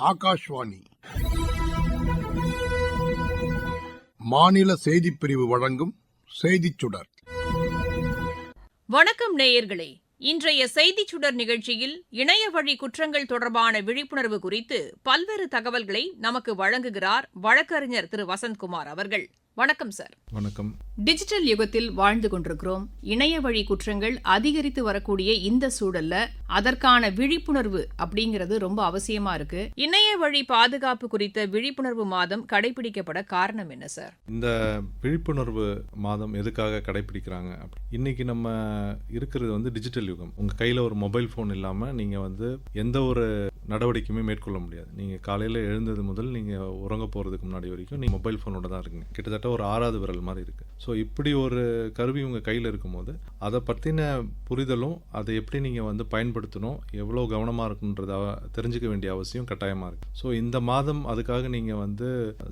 ஆகாஷ்வாணி. மாநில செய்தி பிரிவு வழங்கும் செய்திச் சுடர். வணக்கம் நேயர்களே. இன்றைய செய்திச் சுடர் நிகழ்ச்சியில் இணைய வழி குற்றங்கள் தொடர்பான விழிப்புணர்வு குறித்து பல்வேறு தகவல்களை நமக்கு வழங்குகிறார் வழக்கறிஞர் திரு வசந்த்குமார் அவர்கள். வணக்கம் சார் வணக்கம். டிஜிட்டல் யுகத்தில் வாழ்ந்து கொண்டிருக்கிறோம். இணைய வழி குற்றங்கள் அதிகரித்து வரக்கூடிய இந்த சூழல்ல அதற்கான விழிப்புணர்வு அப்படிங்கிறது ரொம்ப அவசியமா இருக்கு. இணைய வழி பாதுகாப்பு குறித்த விழிப்புணர்வு மாதம் கடைபிடிக்கப்பட காரணம் என்ன சார் இந்த விழிப்புணர்வு மாதம் எதுக்காக கடைபிடிக்கிறாங்க? இன்னைக்கு நம்ம இருக்கிறது வந்து டிஜிட்டல் யுகம். உங்கள் கையில் ஒரு மொபைல் ஃபோன் இல்லாமல் நீங்கள் வந்து எந்த ஒரு நடவடிக்கையுமே மேற்கொள்ள முடியாது. நீங்கள் காலையில் எழுந்தது முதல் நீங்கள் உறங்க போகிறதுக்கு முன்னாடி வரைக்கும் நீங்கள் மொபைல் ஃபோனோட தான் இருக்கீங்க. கிட்டத்தட்ட ஒரு ஆறாவது விரல் மாதிரி இருக்குது ஸோ இப்படி ஒரு கருவி உங்கள் கையில் இருக்கும்போது அதை பற்றின புரிதலும் அதை எப்படி நீங்கள் வந்து பயன்படுத்தணும் எவ்வளோ கவனமாக இருக்குன்றத தெரிஞ்சுக்க வேண்டிய அவசியம் கட்டாயமாக இருக்குது ஸோ இந்த மாதம் அதுக்காக நீங்கள் வந்து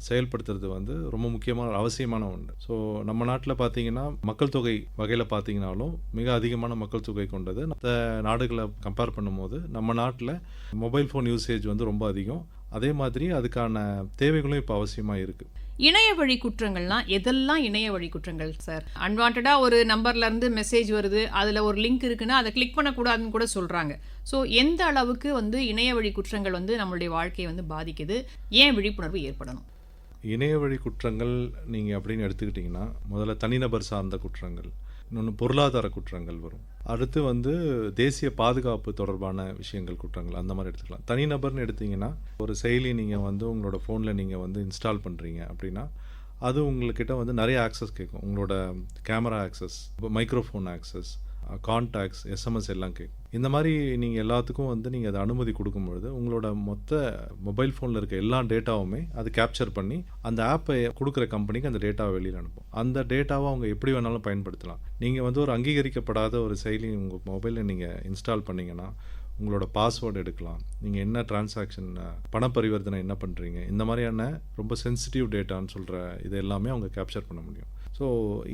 செயல்படுத்துறது வந்து ரொம்ப முக்கியமான அவசியமான ஒன்று ஸோ நம்ம நாட்டில் பார்த்தீங்கன்னா மக்கள் தொகை வகையில் பார்த்தீங்கனாலும் மிக அதிகமான மக்கள் தொகை கொண்டது மற்ற நாடுகளை கம்பேர் பண்ணும்போது நம்ம நாட்டில் மொபைல் ஃபோன் யூசேஜ் வந்து ரொம்ப அதிகம். அதே மாதிரி அதுக்கான தேவைகளும் இப்போ அவசியமாக இருக்குது இணைய வழி குற்றங்கள்னா எதெல்லாம் இணைய வழி குற்றங்கள் சார் அன்வான்டாக ஒரு நம்பர்லேருந்து மெசேஜ் வருது அதில் ஒரு லிங்க் இருக்குன்னா அதை கிளிக் பண்ணக்கூடாதுன்னு கூட சொல்கிறாங்க ஸோ எந்த அளவுக்கு வந்து இணைய வழி குற்றங்கள் வந்து நம்மளுடைய வாழ்க்கையை வந்து பாதிக்குது? ஏன் விழிப்புணர்வு ஏற்படணும்? இணைய வழி குற்றங்கள் நீங்கள் அப்படின்னு எடுத்துக்கிட்டிங்கன்னா முதல்ல தனிநபர் சார்ந்த குற்றங்கள். இன்னொன்று பொருளாதார குற்றங்கள் வரும். அடுத்து வந்து தேசிய பாதுகாப்பு தொடர்பான விஷயங்கள் குற்றங்கள் அந்த மாதிரி எடுத்துக்கலாம். தனிநபர்னு எடுத்தீங்கன்னா ஒரு செயலி நீங்கள் வந்து உங்களோட ஃபோனில் நீங்கள் வந்து இன்ஸ்டால் பண்ணுறீங்க அப்படின்னா அது உங்கள்கிட்ட வந்து நிறைய ஆக்சஸ் கேட்கும் உங்களோட camera access microphone access contacts SMS எல்லாம் கேட்கும் இந்த மாதிரி நீங்கள் எல்லாத்துக்கும் வந்து நீங்கள் அதை அனுமதி கொடுக்கும்பொழுது உங்களோட மொத்த மொபைல் ஃபோனில் இருக்க எல்லா டேட்டாவுமே அது கேப்சர் பண்ணி அந்த ஆப்பை கொடுக்குற கம்பெனிக்கு அந்த டேட்டாவை வெளியில் அனுப்பும். அந்த டேட்டாவை அவங்க எப்படி வேணாலும் பயன்படுத்தலாம். நீங்கள் வந்து ஒரு அங்கீகரிக்கப்படாத ஒரு செயலி உங்கள் மொபைலில் நீங்கள் இன்ஸ்டால் பண்ணீங்கன்னா உங்களோட பாஸ்வேர்டு எடுக்கலாம். நீங்கள் என்ன டிரான்சாக்ஷன் பண பரிவர்த்தனை என்ன பண்ணுறீங்க இந்த மாதிரியான ரொம்ப சென்சிட்டிவ் டேட்டான்னு சொல்கிற இது எல்லாமே அவங்க கேப்சர் பண்ண முடியும். ஸோ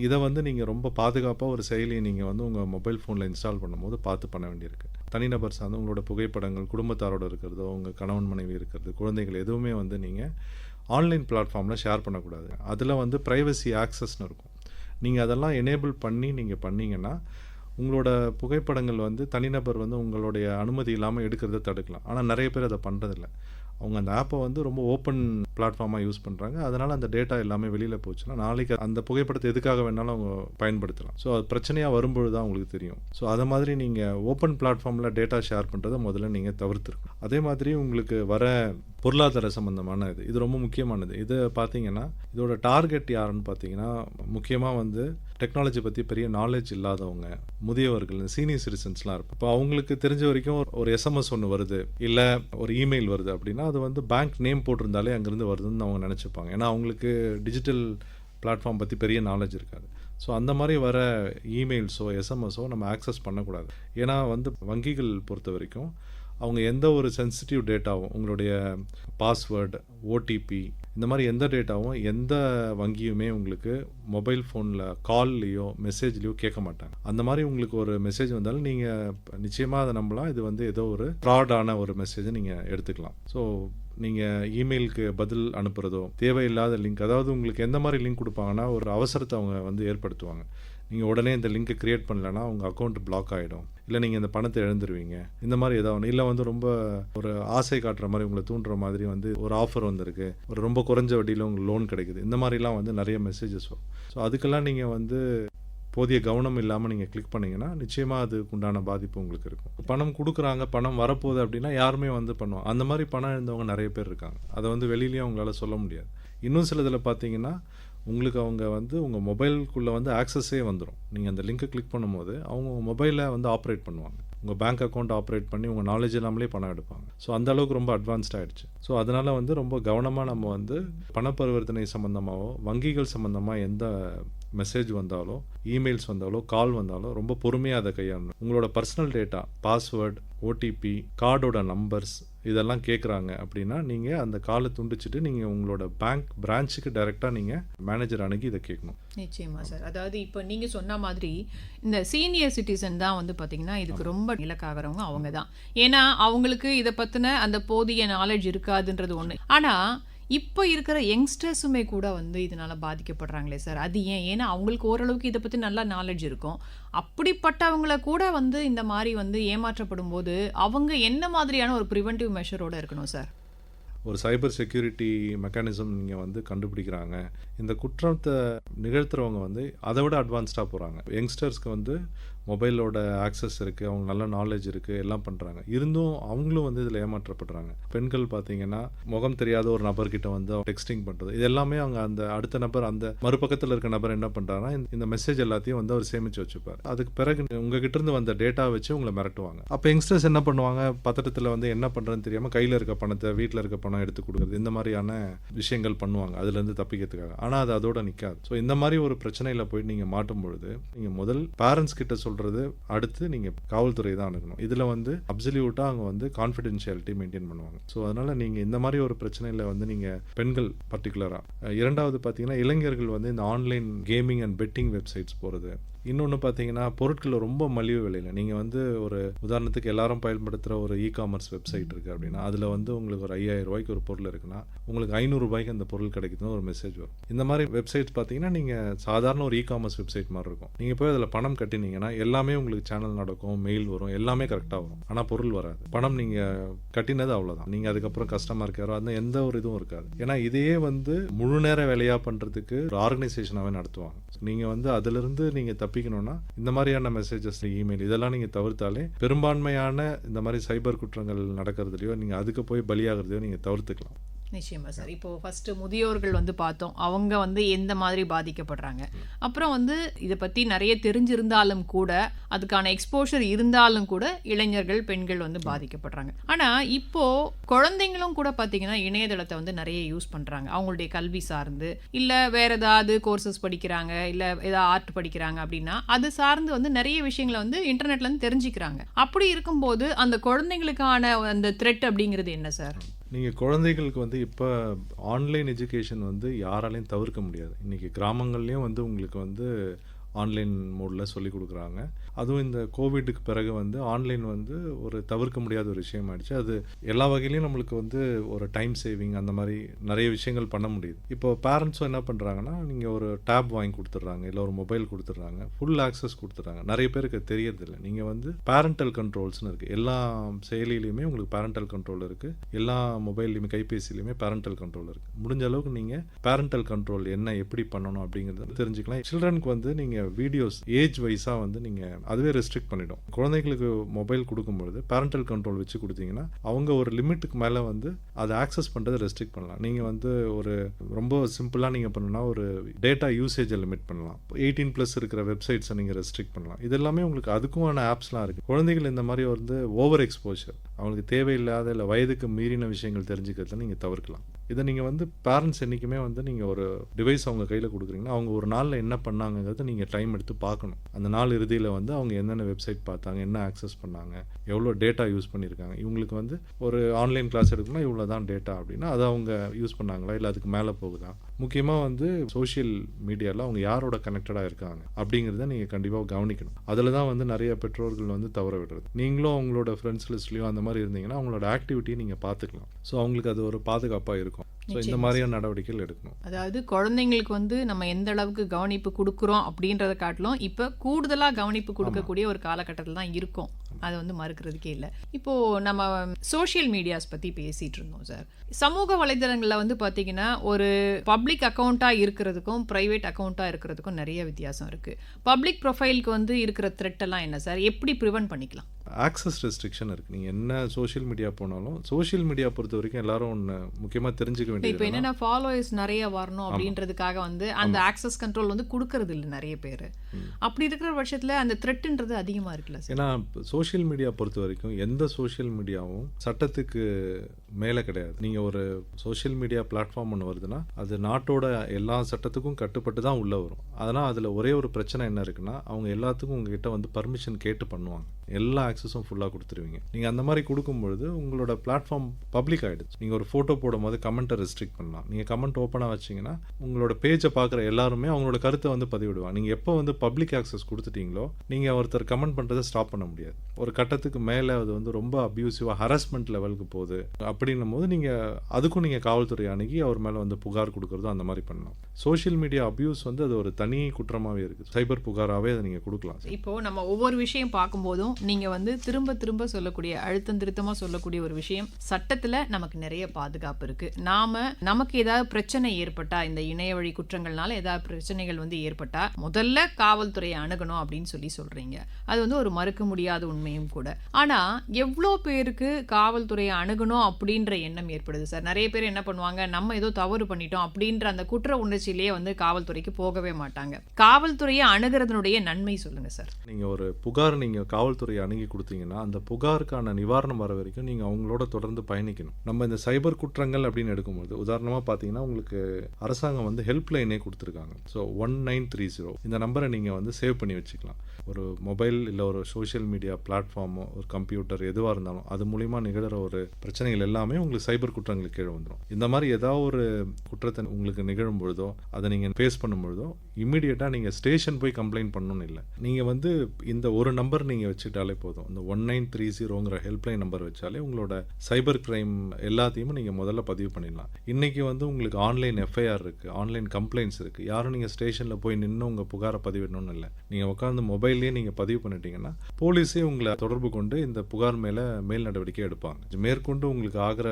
இதை வந்து நீங்கள் ரொம்ப பாதுகாப்பாக ஒரு செயலியை நீங்கள் வந்து உங்கள் மொபைல் ஃபோனில் இன்ஸ்டால் பண்ணும்போது பார்த்து பண்ண வேண்டியிருக்கு. தனிநபர் சார்ந்து உங்களோட புகைப்படங்கள் குடும்பத்தாரோட இருக்கிறதோ உங்கள் கணவன் மனைவி இருக்கிறது குழந்தைகள் எதுவுமே வந்து நீங்கள் ஆன்லைன் பிளாட்ஃபார்மில் ஷேர் பண்ணக்கூடாது. அதில் வந்து ப்ரைவசி ஆக்சஸ்னு இருக்கும். நீங்கள் அதெல்லாம் எனேபிள் பண்ணி நீங்கள் பண்ணிங்கன்னா உங்களோட புகைப்படங்கள் வந்து தனிநபர் வந்து உங்களுடைய அனுமதி இல்லாமல் எடுக்கிறத தடுக்கலாம். ஆனால் நிறைய பேர் அதை பண்ணுறதில்ல அவங்க அந்த ஆப்பை வந்து ரொம்ப ஓப்பன் பிளாட்ஃபார்மாக யூஸ் பண்ணுறாங்க அதனால் அந்த டேட்டா எல்லாமே வெளியில் போச்சுன்னா நாளைக்கு அந்த புகைப்படத்தை எதுக்காக வேணாலும் அவங்க பயன்படுத்தலாம். ஸோ அது பிரச்சனையாக வரும்பொழுது தான் உங்களுக்கு தெரியும். ஸோ அதை மாதிரி நீங்கள் ஓப்பன் பிளாட்ஃபார்மில் டேட்டா ஷேர் பண்ணுறதை முதல்ல நீங்கள் தவிர்த்துருக்கணும் அதே மாதிரி உங்களுக்கு வர பொருளாதார சம்மந்தமான இது இது ரொம்ப முக்கியமானது. இது பார்த்தீங்கன்னா இதோட டார்கெட் யாருன்னு பார்த்தீங்கன்னா முக்கியமாக வந்து டெக்னாலஜி பற்றி பெரிய நாலேஜ் இல்லாதவங்க முதியவர்கள் சீனியர் சிட்டிசன்ஸ்லாம் இருப்போம் இப்போ அவங்களுக்கு தெரிஞ்ச வரைக்கும் ஒரு எஸ்எம்எஸ் ஒன்று வருது இல்லை ஒரு இமெயில் வருது அப்படின்னா அது வந்து பேங்க் நேம் போட்டிருந்தாலே அங்கேருந்து வருதுன்னு அவங்க நினச்சிப்பாங்க. ஏன்னா அவங்களுக்கு டிஜிட்டல் பிளாட்ஃபார்ம் பற்றி பெரிய நாலேஜ் இருக்காது. ஸோ அந்த மாதிரி வர இமெயில்ஸோ எஸ்எம்எஸோ நம்ம ஆக்சஸ் பண்ணக்கூடாது. ஏன்னா வந்து வங்கிகள் பொறுத்த வரைக்கும் அவங்க எந்த ஒரு சென்சிட்டிவ் டேட்டாவும் உங்களுடைய பாஸ்வேர்டு ஓடிபி இந்த மாதிரி எந்த டேட்டாவும் எந்த வங்கியுமே உங்களுக்கு மொபைல் ஃபோனில் கால்லையோ மெசேஜ்லேயோ கேட்க மாட்டாங்க. அந்த மாதிரி உங்களுக்கு ஒரு மெசேஜ் வந்தாலும் நீங்கள் நிச்சயமாக அதை நம்பலாம். இது வந்து ஏதோ ஒரு ஃப்ராடான ஒரு மெசேஜை நீங்கள் எடுத்துக்கலாம். ஸோ நீங்கள் இமெயிலுக்கு பதில் அனுப்புகிறதோ தேவையில்லாத லிங்க் அதாவது உங்களுக்கு எந்த மாதிரி லிங்க் கொடுப்பாங்கன்னா ஒரு அவசரத்தை அவங்க வந்து ஏற்படுத்துவாங்க. நீங்கள் உடனே இந்த லிங்க்கை க்ரியேட் பண்ணலன்னா உங்கள் அக்கௌண்ட் பிளாக் ஆகிடும் இல்லை நீங்கள் இந்த பணத்தை இழந்துருவீங்க. இந்த மாதிரி ஏதாவது இல்லை வந்து ரொம்ப ஒரு ஆசை காட்டுற மாதிரி உங்களை தூண்டுற மாதிரி வந்து ஒரு ஆஃபர் வந்திருக்கு. ஒரு ரொம்ப குறைஞ்ச வட்டியில் உங்களுக்கு லோன் கிடைக்குது. இந்த மாதிரிலாம் வந்து நிறைய மெசேஜஸ் வரும். ஸோ அதுக்கெல்லாம் நீங்கள் வந்து போதிய கவனம் இல்லாமல் நீங்கள் கிளிக் பண்ணிங்கன்னா நிச்சயமாக அதுக்கு உண்டான பாதிப்பு உங்களுக்கு இருக்கும். பணம் கொடுக்குறாங்க பணம் வரப்போகுது அப்படின்னா யாருமே வந்து பண்ணுவோம் அந்த மாதிரி பணம் இருந்தவங்க நிறைய பேர் இருக்காங்க. அதை வந்து வெளியிலேயும் அவங்களால சொல்ல முடியாது. இன்னும் சில இதில் பார்த்தீங்கன்னா உங்களுக்கு அவங்க வந்து உங்கள் மொபைலுக்குள்ளே வந்து ஆக்சஸே வந்துடும் நீங்கள் அந்த லிங்க்கை கிளிக் பண்ணும்போது அவங்க உங்கள் மொபைலை வந்து ஆப்ரேட் பண்ணுவாங்க. உங்கள் பேங்க் அக்கௌண்ட் ஆப்ரேட் பண்ணி உங்கள் நாலேஜ் இல்லாமலே பணம் எடுப்பாங்க. ஸோ அந்த அளவுக்கு ரொம்ப அட்வான்ஸ்ட் ஆகிடுச்சு ஸோ அதனால் வந்து ரொம்ப கவனமாக நம்ம வந்து பண பரிவர்த்தனை சம்மந்தமாகவோ வங்கிகள் சம்மந்தமாக எந்த மெசேஜ் வந்தாலோ இமெயில்ஸ் வந்தாலோ கால் வந்தாலோ ரொம்ப பொறுமையாக அதை கையாளணும். உங்களோட பர்சனல் டேட்டா பாஸ்வேர்ட் ஓடிபி கார்டோட நம்பர்ஸ் இதெல்லாம் கேட்குறாங்க அப்படின்னா நீங்கள் அந்த காலை துண்டிச்சிட்டு நீங்கள் உங்களோட பேங்க் பிரான்ச்சுக்கு டைரெக்டாக நீங்கள் மேனேஜர் அணுகி இதை கேட்கணும். நிச்சயமா சார். அதாவது இப்போ நீங்க சொன்ன மாதிரி இந்த சீனியர் சிட்டிசன் தான் வந்து பாத்தீங்கன்னா இதுக்கு ரொம்ப இலக்காகிறவங்க அவங்க தான் ஏன்னா அவங்களுக்கு இதை பத்தின அந்த போதிய நாலேஜ் இருக்காதுன்றது ஒண்ணு. ஆனா இப்போ இருக்கிற யங்ஸ்டர்ஸுமே கூட வந்து இதனால பாதிக்கப்படுறாங்களே சார். அது ஏன்? ஏன்னா அவங்களுக்கு ஓரளவுக்கு இதை பற்றி நல்லா நாலேஜ் இருக்கும். அப்படிப்பட்டவங்கள கூட வந்து இந்த மாதிரி வந்து ஏமாற்றப்படும் போது அவங்க என்ன மாதிரியான ஒரு ப்ரிவென்டிவ் மெஷரோடு இருக்கணும் சார்? ஒரு சைபர் செக்யூரிட்டி மெக்கானிசம் நீங்கள் வந்து கண்டுபிடிக்கிறாங்க. இந்த குற்றத்தை நிகழ்த்துறவங்க வந்து அதை விட அட்வான்ஸ்டாக போகிறாங்க யங்ஸ்டர்ஸ்க்கு வந்து மொபைலோட ஆக்சஸ் இருக்குது அவங்க நல்ல நாலேஜ் இருக்குது எல்லாம் பண்ணுறாங்க இருந்தும் அவங்களும் வந்து இதில் ஏமாற்றப்படுறாங்க. பெண்கள் பார்த்தீங்கன்னா முகம் தெரியாத ஒரு நபர்கிட்ட வந்து டெக்ஸ்டிங் பண்ணுறது இது எல்லாமே அவங்க அந்த அடுத்த நபர் அந்த மறுபக்கத்தில் இருக்க நபர் என்ன பண்ணுறாங்கன்னா இந்த மெசேஜ் எல்லாத்தையும் வந்து அவர் சேமித்து வச்சுப்பார். அதுக்கு பிறகு உங்ககிட்ட இருந்து வந்த டேட்டா வச்சு உங்களை மிரட்டுவாங்க. அப்போ யங்ஸ்டர்ஸ் என்ன பண்ணுவாங்க? பத்திரத்தில் வந்து என்ன பண்ணுறதுன்னு தெரியாமல் கையில் இருக்க பணத்தை வீட்டில் இருக்க பணம் எடுத்து கொடுக்குறது. இந்த மாதிரியான விஷயங்கள் பண்ணுவாங்க. அதுலேருந்து தப்பிக்கிறதுக்காக. ஆனால் அது அதோட நிற்காது ஸோ இந்த மாதிரி ஒரு பிரச்சனையில் போய் நீங்கள் மாட்டும் பொழுது நீங்கள் முதல் பேரண்ட்ஸ் கிட்ட பண்ணுறது அடுத்து நீங்கள் காவல்துறை தான் அணுகணும். இதில் வந்து அப்சல்யூட்டாக அவங்க வந்து கான்ஃபிடென்ஷியாலிட்டி மெயின்டைன் பண்ணுவாங்க. ஸோ அதனால் நீங்கள் இந்த மாதிரி ஒரு பிரச்சனையில் வந்து நீங்கள் பெண்கள் பர்டிகுலராக இரண்டாவது பார்த்தீங்கன்னா இளைஞர்கள் வந்து இந்த online gaming and betting websites போகிறது இன்னொன்று பார்த்தீங்கன்னா பொருட்கள் ரொம்ப மலிவு விலையில். நீங்கள் வந்து ஒரு உதாரணத்துக்கு எல்லாரும் பயன்படுத்துகிற ஒரு இ காமர்ஸ் வெப்சைட் இருக்குது அப்படின்னா அதில் வந்து உங்களுக்கு ஒரு ஐயாயிரம் ரூபாய்க்கு ஒரு பொருள் இருக்குன்னா உங்களுக்கு ஐநூறுரூபாய்க்கு அந்த பொருள் கிடைக்குதுன்னு ஒரு மெசேஜ் வரும். இந்த மாதிரி வெப்சைட்ஸ் பார்த்தீங்கன்னா நீங்கள் சாதாரண ஒரு இ காமர்ஸ் வெப்சைட் மாதிரி இருக்கும். நீங்கள் போய் அதில் பணம் கட்டினீங்கன்னா எல்லாமே உங்களுக்கு சேனல் நடக்கும் மெயில் வரும் எல்லாமே கரெக்டாக வரும். ஆனால் பொருள் வராது. பணம் நீங்கள் கட்டினது அவ்வளோதான் நீங்கள் அதுக்கப்புறம் கஸ்டமர் கேரோ அந்த எந்த ஒரு இதுவும் இருக்காது. ஏன்னா இதையே வந்து முழு நேர வேலையாக பண்ணுறதுக்கு ஒரு ஆர்கனைசேஷனாகவே நடத்துவாங்க. நீங்கள் வந்து அதிலிருந்து நீங்கள் தப்பிக்கணும்னா இந்த மாதிரியான மெசேஜஸ் இமெயில் இதெல்லாம் நீங்கள் தவிர்த்தாலே பெரும்பான்மையான இந்த மாதிரி சைபர் குற்றங்கள் நடக்கிறதுலையோ நீங்கள் அதுக்கு போய் பலியாகிறதையோ நீங்கள் தவிர்த்துக்கலாம். நிச்சயமாக சார். இப்போது ஃபஸ்ட்டு முதியோர்கள் வந்து பார்த்தோம். அவங்க வந்து எந்த மாதிரி பாதிக்கப்படுறாங்க? அப்புறம் வந்து இதை பற்றி நிறைய தெரிஞ்சிருந்தாலும் கூட அதுக்கான எக்ஸ்போஷர் இருந்தாலும் கூட இளைஞர்கள் பெண்கள் வந்து பாதிக்கப்படுறாங்க. ஆனால் இப்போது குழந்தைங்களும் கூட பார்த்திங்கன்னா இணையதளத்தை வந்து நிறைய யூஸ் பண்ணுறாங்க அவங்களுடைய கல்வி சார்ந்து. இல்லை வேறு ஏதாவது கோர்சஸ் படிக்கிறாங்க. இல்லை ஏதாவது ஆர்ட் படிக்கிறாங்க அப்படின்னா அது சார்ந்து வந்து நிறைய விஷயங்களை வந்து இன்டர்நெட்லேருந்து தெரிஞ்சுக்கிறாங்க. அப்படி இருக்கும்போது அந்த குழந்தைங்களுக்கான அந்த த்ரெட் அப்படிங்கிறது என்ன சார்? நீங்கள் குழந்தைகளுக்கு வந்து இப்போ ஆன்லைன் எஜுகேஷன் வந்து யாராலையும் தவிர்க்க முடியாது. இன்றைக்கி கிராமங்கள்லேயும் வந்து உங்களுக்கு வந்து ஆன்லைன் மோடில் சொல்லி கொடுக்குறாங்க. அதுவும் இந்த கோவிடுக்கு பிறகு வந்து ஆன்லைன் வந்து ஒரு தவிர்க்க முடியாத ஒரு விஷயம் ஆயிடுச்சு. அது எல்லா வகையிலையும் நம்மளுக்கு வந்து ஒரு டைம் சேவிங் அந்த மாதிரி நிறைய விஷயங்கள் பண்ண முடியுது. இப்போ பேரண்ட்ஸும் என்ன பண்ணுறாங்கன்னா நீங்கள் ஒரு டேப் வாங்கி கொடுத்துட்றாங்க இல்லை ஒரு மொபைல் கொடுத்துட்றாங்க ஃபுல் ஆக்சஸ் கொடுத்துட்றாங்க. நிறைய பேருக்கு தெரியறதில்ல. நீங்கள் வந்து பேரண்டல் கண்ட்ரோல்ஸ்னு இருக்குது எல்லா செயலிலையுமே உங்களுக்கு பேரண்டல் கண்ட்ரோல் இருக்குது எல்லா மொபைல்லையுமே கைபேசிலையுமே பேரண்டல் கண்ட்ரோல் இருக்குது முடிஞ்ச அளவுக்கு நீங்கள் பேரண்டல் கண்ட்ரோல் என்ன எப்படி பண்ணணும் அப்படிங்கிறத தெரிஞ்சுக்கலாம். சில்ட்ரனுக்கு வந்து நீங்கள் வீடியோஸ் ஏஜ் வைஸாக வந்து நீங்கள் அதுவே ரெஸ்ட்ரிக்ட் பண்ணிடும். குழந்தைங்களுக்கு மொபைல் கொடுக்கும்பொழுது பேரண்டல் கண்ட்ரோல் வச்சு கொடுத்தீங்கன்னா அவங்க ஒரு லிமிட்டுக்கு மேலே வந்து அதை ஆக்சஸ் பண்ணுறதை ரெஸ்ட்ரிக்ட் பண்ணலாம். நீங்கள் வந்து ஒரு ரொம்ப சிம்பிளாக நீங்கள் பண்ணணும்னா ஒரு டேட்டா யூசேஜை லிமிட் பண்ணலாம். எயிட்டீன் ப்ளஸ் இருக்கிற வெப்சைட்ஸை நீங்கள் ரெஸ்ட்ரிக்ட் பண்ணலாம். இது எல்லாமே உங்களுக்கு அதுக்குமான ஆப்ஸ்லாம் இருக்குது குழந்தைகள் இந்த மாதிரி வந்து ஓவர் எக்ஸ்போஷர் அவங்களுக்கு தேவையில்லாத இல்லை வயதுக்கு மீறின விஷயங்கள் தெரிஞ்சுக்கிறத நீங்கள் தவிர்க்கலாம். இதை நீங்கள் வந்து பேரண்ட்ஸ் என்றைக்குமே வந்து நீங்கள் ஒரு டிவைஸ் அவங்க கையில் கொடுக்குறீங்கன்னா அவங்க ஒரு நாளில் என்ன பண்ணாங்கங்கிறத நீங்கள் டைம் எடுத்து பார்க்கணும். அந்த நாள் இறுதியில் வந்து அவங்க என்னென்ன வெப்சைட் பார்த்தாங்க என்ன ஆக்சஸ் பண்ணாங்க எவ்வளோ டேட்டா யூஸ் பண்ணியிருக்காங்க. இவங்களுக்கு வந்து ஒரு ஆன்லைன் கிளாஸ் எடுக்கணும்னா இவ்வளோ தான் டேட்டா அப்படின்னா அதை அவங்க யூஸ் பண்ணாங்களா? இல்லை அதுக்கு மேலே போகுதா? முக்கியமாக வந்து சோஷியல் மீடியாவில் அவங்க யாரோட கனெக்டடாக இருக்காங்க அப்படிங்கிறத நீங்கள் கண்டிப்பாக கவனிக்கணும். அதில் தான் வந்து நிறைய பெற்றோர்கள் வந்து தவற விடுறது. நீங்களும் அவங்களோட ஃப்ரெண்ட்ஸ் லிஸ்ட்லேயும் அந்த மாதிரி இருந்தீங்கன்னா அவங்களோட ஆக்டிவிட்டியை நீங்கள் பார்த்துக்கலாம். ஸோ அவங்களுக்கு அது ஒரு பாதுகாப்பாக இருக்கும். ஸோ இந்த மாதிரியான நடவடிக்கைகள் எடுக்கணும். அதாவது குழந்தைங்களுக்கு வந்து நம்ம எந்த அளவுக்கு கவனிப்பு கொடுக்குறோம் அப்படின்றத காட்டிலும் இப்போ கூடுதலாக கவனிப்பு கொடுக்கக்கூடிய ஒரு காலகட்டத்தில் தான் இருக்கும். அதை வந்து மறுக்கிறதுக்கே இல்லை. இப்போ நம்ம சோஷியல் மீடியாஸ் பற்றி பேசிட்டு இருந்தோம் சார் சமூக வலைதளங்களில் வந்து பார்த்தீங்கன்னா ஒரு பப்ளிக் அக்கௌண்ட்டாக இருக்கிறதுக்கும் ப்ரைவேட் அக்கௌண்ட்டாக இருக்கிறதுக்கும் நிறைய வித்தியாசம் இருக்குது பப்ளிக் ப்ரொஃபைலுக்கு வந்து இருக்கிற எல்லாம் என்ன சார் எப்படி ப்ரிவென்ட் பண்ணிக்கலாம்? ஆக்சஸ் ரெஸ்ட்ரிக்ஷன் இருக்குது நீங்கள் என்ன சோஷியல் மீடியா போனாலும் சோஷியல் மீடியா பொறுத்த வரைக்கும் எல்லாரும் ஒன்று முக்கியமாக தெரிஞ்சுக்க இப்போ வேண்டியது என்னென்ன ஃபாலோவர்ஸ் நிறைய வரணும் அப்படின்றதுக்காக வந்து அந்த ஆக்சஸ் கண்ட்ரோல் வந்து கொடுக்கறது இல்லை நிறைய பேர். அப்படி இருக்கிற பட்சத்தில் அந்த த்ரெட்டுன்றது அதிகமாக இருக்குல்ல சார் ஏன்னா சோஷியல் சோஷியல் மீடியா பொறுத்த வரைக்கும் எந்த சோஷியல் மீடியாவும் சட்டத்துக்கு மேலே கிடையாது. நீங்கள் ஒரு சோஷியல் மீடியா பிளாட்ஃபார்ம் ஒன்று வருதுன்னா அது நாட்டோட எல்லா சட்டத்துக்கும் கட்டுப்பட்டு தான் உள்ளே வரும். அதனால் அதில் ஒரே ஒரு பிரச்சனை என்ன இருக்குன்னா அவங்க எல்லாத்துக்கும் உங்ககிட்ட வந்து பர்மிஷன் கேட்டு பண்ணுவாங்க. எல்லா ஆக்சஸும் ஃபுல்லாக கொடுத்துருவீங்க. நீங்கள் அந்த மாதிரி கொடுக்கும்பொழுது உங்களோட பிளாட்ஃபார்ம் பப்ளிக் ஆகிடுச்சு நீங்கள் ஒரு ஃபோட்டோ போடும் போது கமெண்ட்டை ரெஸ்ட்ரிக்ட் பண்ணலாம். நீங்கள் கமெண்ட் ஓப்பனாக வச்சிங்கன்னா உங்களோட பேஜை பார்க்குற எல்லாருமே அவங்களோட கருத்தை வந்து பதிவிடுவாங்க. நீங்கள் எப்போ வந்து பப்ளிக் ஆக்சஸ் கொடுத்துட்டீங்களோ நீங்கள் ஒருத்தர் கமெண்ட் பண்ணுறதை ஸ்டாப் பண்ண முடியாது. ஒரு கட்டத்துக்கு மேலே அது வந்து ரொம்ப அப்யூசிவாக ஹராஸ்மெண்ட் லெவலுக்கு போகுது. அப்படின்னும் போது நீங்கள் அதுக்கும் நீங்கள் காவல்துறை அணுகி அவர் மேலே வந்து புகார் கொடுக்குறதும் அந்த மாதிரி பண்ணலாம். சோஷியல் மீடியா அப்யூஸ் வந்து அது ஒரு தனி குற்றமாகவே இருக்குது. சைபர் புகாராகவே அதை நீங்கள் கொடுக்கலாம் இப்போது நம்ம ஒவ்வொரு விஷயம் பார்க்கும்போதும் நீங்கள் வந்து திரும்ப திரும்ப சொல்லக்கூடிய அழுத்தம் திருத்தமாக சொல்லக்கூடிய ஒரு விஷயம் சட்டத்தில் நமக்கு நிறைய பாதுகாப்பு இருக்குது நாம் நமக்கு ஏதாவது பிரச்சனை ஏற்பட்டால் இந்த இணைய வழி குற்றங்கள்னால ஏதாவது பிரச்சனைகள் வந்து ஏற்பட்டால் முதல்ல காவல்துறையை அணுகணும் அப்படின்னு சொல்லி சொல்கிறீங்க அது வந்து ஒரு மறுக்க முடியாத உண்மையும் கூட. ஆனால் எவ்வளோ பேருக்கு காவல்துறையை அணுகணும் அப்படின்ற எண்ணம் ஏற்படுது சார். நிறைய பேர் என்ன பண்ணுவாங்க நம்ம ஏதோ தவறு பண்ணிட்டோம் அப்படின்ற அந்த குற்ற உணர்ச்சி முயற்சியிலேயே வந்து காவல்துறைக்கு போகவே மாட்டாங்க. காவல்துறையை அணுகிறதுனுடைய நன்மை சொல்லுங்க சார். நீங்கள் ஒரு புகார் நீங்கள் காவல்துறையை அணுகி கொடுத்தீங்கன்னா அந்த புகாருக்கான நிவாரணம் வர வரைக்கும் நீங்கள் அவங்களோட தொடர்ந்து பயணிக்கணும். நம்ம இந்த சைபர் குற்றங்கள் அப்படின்னு எடுக்கும்போது உதாரணமாக பார்த்தீங்கன்னா உங்களுக்கு அரசாங்கம் வந்து ஹெல்ப் லைனே கொடுத்துருக்காங்க. So one nine three zero இந்த நம்பரை நீங்கள் வந்து சேவ் பண்ணி வச்சுக்கலாம். ஒரு மொபைல் இல்லை ஒரு சோஷியல் மீடியா பிளாட்ஃபார்மோ ஒரு கம்ப்யூட்டர் எதுவாக இருந்தாலும் அது மூலிமா நிகழற ஒரு பிரச்சனைகள் எல்லாமே உங்களுக்கு சைபர் குற்றங்களுக்கு கீழே வந்துடும் இந்த மாதிரி ஏதாவது ஒரு குற்றத்தை உங்களுக்கு நிகழும் பொழுதோ அதை நீங்கள் ஃபேஸ் பண்ணும்பொழுதும் பொழுதோ இம்மிடியட்டாக நீங்கள் ஸ்டேஷன் போய் கம்ப்ளைண்ட் பண்ணணும்னு இல்லை. நீங்கள் வந்து இந்த ஒரு நம்பர் நீங்கள் வச்சுட்டாலே போதும். இந்த ஒன் நைன் த்ரீ ஜீரோங்கிற ஹெல்ப்லைன் நம்பர் வச்சாலே உங்களோட சைபர் கிரைம் எல்லாத்தையுமே நீங்கள் முதல்ல பதிவு பண்ணிடலாம். இன்றைக்கி வந்து உங்களுக்கு ஆன்லைன் எஃப்ஐஆர் இருக்குது ஆன்லைன் கம்ப்ளைண்ட்ஸ் இருக்குது யாரும் நீங்கள் ஸ்டேஷனில் போய் நின்று உங்கள் புகாரை பதிவிடணும்னு இல்லை. நீங்கள் உட்காந்து மொபைல்லேயே நீங்கள் பதிவு பண்ணிட்டீங்கன்னா போலீஸே உங்களை தொடர்பு கொண்டு இந்த புகார் மேலே மேல் நடவடிக்கை எடுப்பாங்க. மேற்கொண்டு உங்களுக்கு ஆகிற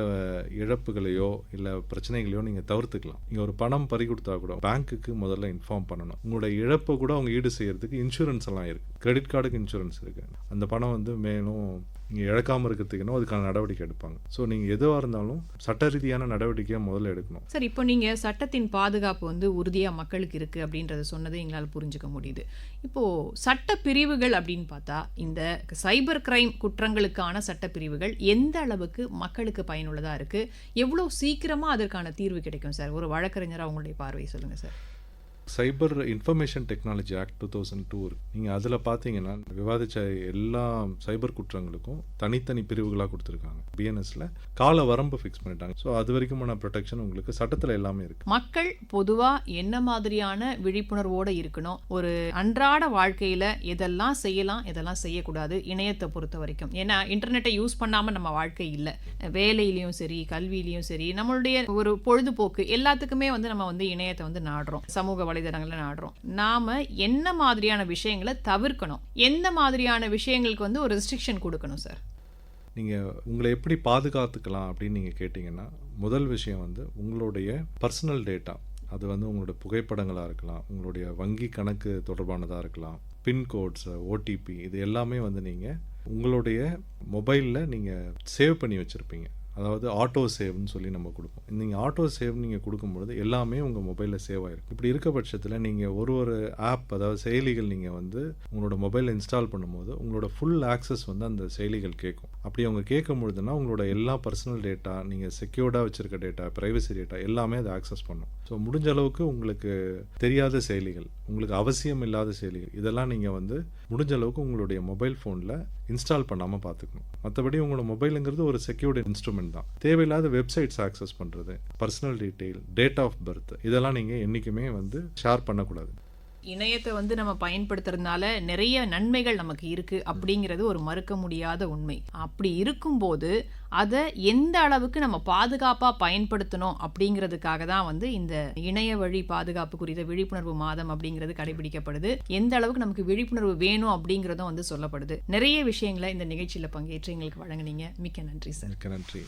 இழப்புகளையோ இல்லை பிரச்சனைகளையோ நீங்கள் தவிர்த்துக்கலாம். நீங்கள் ஒரு பணம் பறி கொடுத்தா கூட பேங்க்குக்கு முதல்ல இன்ஃபார்ம் பண்ணணும். உங்களோட இழப்பை கூட அவங்க ஈடு செய்யறதுக்கு இன்சூரன்ஸ் எல்லாம் இருக்குது கிரெடிட் கார்டுக்கு இன்சூரன்ஸ் இருக்குது அந்த பணம் வந்து மேலும் நீங்கள் இழக்காமல் இருக்கிறதுக்குன்னு அதுக்கான நடவடிக்கை எடுப்பாங்க. ஸோ நீங்கள் எதுவாக இருந்தாலும் சட்ட ரீதியான நடவடிக்கையை முதல்ல எடுக்கணும். சார் இப்போ நீங்கள் சட்டத்தின் பாதுகாப்பு வந்து உறுதியாக மக்களுக்கு இருக்கு அப்படின்றத சொன்னதை எங்களால் புரிஞ்சுக்க முடியுது. இப்போது சட்ட பிரிவுகள் அப்படின்னு பார்த்தா இந்த சைபர் கிரைம் குற்றங்களுக்கான சட்ட பிரிவுகள் எந்த அளவுக்கு மக்களுக்கு பயனுள்ளதாக இருக்குது எவ்வளோ சீக்கிரமாக அதற்கான தீர்வு கிடைக்கும் சார் ஒரு வழக்கறிஞராக உங்களுடைய பார்வையை சொல்லுங்கள் sir cyber information technology act two thousand two நீங்கள் அதில் பார்த்தீங்கன்னா விவாதித்த எல்லா சைபர் குற்றங்களுக்கும் தனித்தனி பிரிவுகளாக கொடுத்துருக்காங்க. பிஎன்எஸ்ல கால வரம்பு ஃபிக்ஸ் பண்ணிட்டாங்க. ஸோ அது வரைக்குமான ப்ரொடெக்ஷன் உங்களுக்கு சட்டத்தில் எல்லாமே இருக்குது மக்கள் பொதுவாக என்ன மாதிரியான விழிப்புணர்வோடு இருக்கணும்? ஒரு அன்றாட வாழ்க்கையில் எதெல்லாம் செய்யலாம் எதெல்லாம் செய்யக்கூடாது இணையத்தை பொறுத்த வரைக்கும். ஏன்னா இன்டர்நெட்டை யூஸ் பண்ணாமல் நம்ம வாழ்க்கை இல்லை. வேலையிலையும் சரி கல்வியிலையும் சரி நம்மளுடைய ஒரு பொழுதுபோக்கு எல்லாத்துக்குமே வந்து நம்ம வந்து இணையத்தை வந்து நாடுறோம். சமூக வலைதளங்களில் நாடுறோம். நாம் என்ன மாதிரியான விஷயங்களை தவிர்க்கணும்? எந்த மாதிரியான விஷயங்களுக்கு வந்து ஒரு ரெஸ்ட்ரிக்ஷன் கொடுக்கணும் சார் நீங்கள் உங்களை எப்படி பாதுகாத்துக்கலாம் அப்படின்னு நீங்கள் கேட்டிங்கன்னா முதல் விஷயம் வந்து உங்களுடைய பர்சனல் டேட்டா அது வந்து உங்களோட புகைப்படங்களாக இருக்கலாம் உங்களுடைய வங்கி கணக்கு தொடர்பானதாக இருக்கலாம் பின்கோட்ஸ் ஓடிபி இது எல்லாமே வந்து நீங்கள் உங்களுடைய மொபைலில் நீங்கள் சேவ் பண்ணி வச்சுருப்பீங்க. அதாவது ஆட்டோ சேவ்னு சொல்லி நம்ம கொடுப்போம். நீங்கள் ஆட்டோ சேவ் நீங்கள் கொடுக்கும்பொழுது எல்லாமே உங்கள் மொபைலில் சேவ் ஆகிருக்கும் இப்படி இருக்க பட்சத்தில் நீங்கள் ஒரு ஒரு ஆப் அதாவது செயலிகள் நீங்கள் வந்து உங்களோட மொபைலில் இன்ஸ்டால் பண்ணும்போது உங்களோட ஃபுல் ஆக்சஸ் வந்து அந்த செயலிகள் கேட்கும். அப்படி அவங்க கேட்கும் பொழுதுனா உங்களோட எல்லா பர்சனல் டேட்டா நீங்கள் செக்யூர்டாக வச்சுருக்க டேட்டா ப்ரைவசி டேட்டா எல்லாமே அதை ஆக்சஸ் பண்ணும். ஸோ முடிஞ்ச அளவுக்கு உங்களுக்கு தெரியாத செயலிகள் உங்களுக்கு அவசியம் இல்லாத செயலிகள் இதெல்லாம் நீங்கள் வந்து முடிஞ்ச அளவுக்கு உங்களுடைய மொபைல் ஃபோனில் இன்ஸ்டால் பண்ணாமல் பார்த்துக்கணும் மற்றபடி உங்களோட மொபைலுங்கிறது ஒரு செக்யூர்டு இன்ஸ்ட்ருமெண்ட் தான். தேவையில்லாத வெப்சைட்ஸ் ஆக்சஸ் பண்ணுறது personal detail date of birth இதெல்லாம் நீங்கள் என்றைக்குமே வந்து ஷேர் பண்ணக்கூடாது. இணையத்தை வந்து நம்ம பயன்படுத்துறதுனால நிறைய நன்மைகள் நமக்கு இருக்கு அப்படிங்கிறது ஒரு மறுக்க முடியாத உண்மை. அப்படி இருக்கும்போது அதை எந்த அளவுக்கு நம்ம பாதுகாப்பாக பயன்படுத்தணும் அப்படிங்கிறதுக்காக தான் வந்து இந்த இணைய வழி பாதுகாப்பு குறித்த விழிப்புணர்வு மாதம் அப்படிங்கிறது கடைபிடிக்கப்படுது. எந்த அளவுக்கு நமக்கு விழிப்புணர்வு வேணும் அப்படிங்கிறதும் வந்து சொல்லப்படுது. நிறைய விஷயங்களை இந்த நிகழ்ச்சியில் பங்கேற்று எங்களுக்கு வழங்குனீங்க. மிக்க நன்றி சார். மிக்க நன்றி.